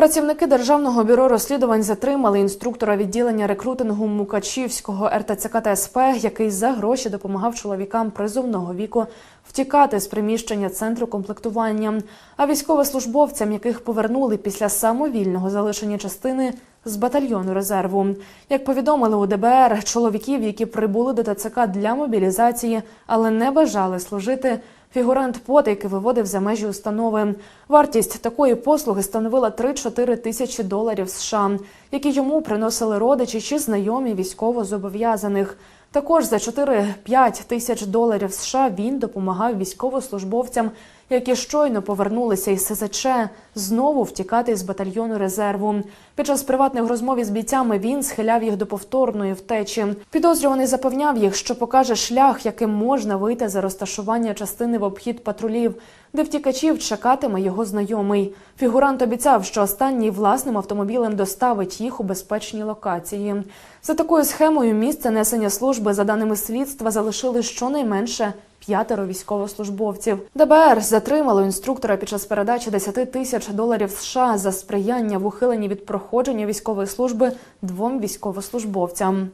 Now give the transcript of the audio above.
Працівники державного бюро розслідувань затримали інструктора відділення рекрутингу Мукачівського РТЦК та СП, який за гроші допомагав чоловікам призовного віку втікати з приміщення центру комплектування. А військовослужбовцям, яких повернули після самовільного залишення частини з батальйону резерву. Як повідомили у ДБР, чоловіків, які прибули до ТЦК для мобілізації, але не бажали служити. Фігурант потайки виводив за межі установи. Вартість такої послуги становила 3-4 тисячі доларів США, які йому приносили родичі чи знайомі військовозобов'язаних. Також за 4-5 тисяч доларів США він допомагав військовослужбовцям, які щойно повернулися із СЗЧ, знову втікати з батальйону резерву. Під час приватних розмов із бійцями він схиляв їх до повторної втечі. Підозрюваний запевняв їх, що покаже шлях, яким можна вийти за розташування частини в обхід патрулів, де втікачів чекатиме його знайомий. Фігурант обіцяв, що останній власним автомобілем доставить їх у безпечні локації. За такою схемою місце несення служби, за даними слідства, залишили щонайменше п'ятеро військовослужбовців. ДБР затримало інструктора під час передачі 10 тисяч доларів США за сприяння в ухиленні від проходження військової служби двом військовослужбовцям.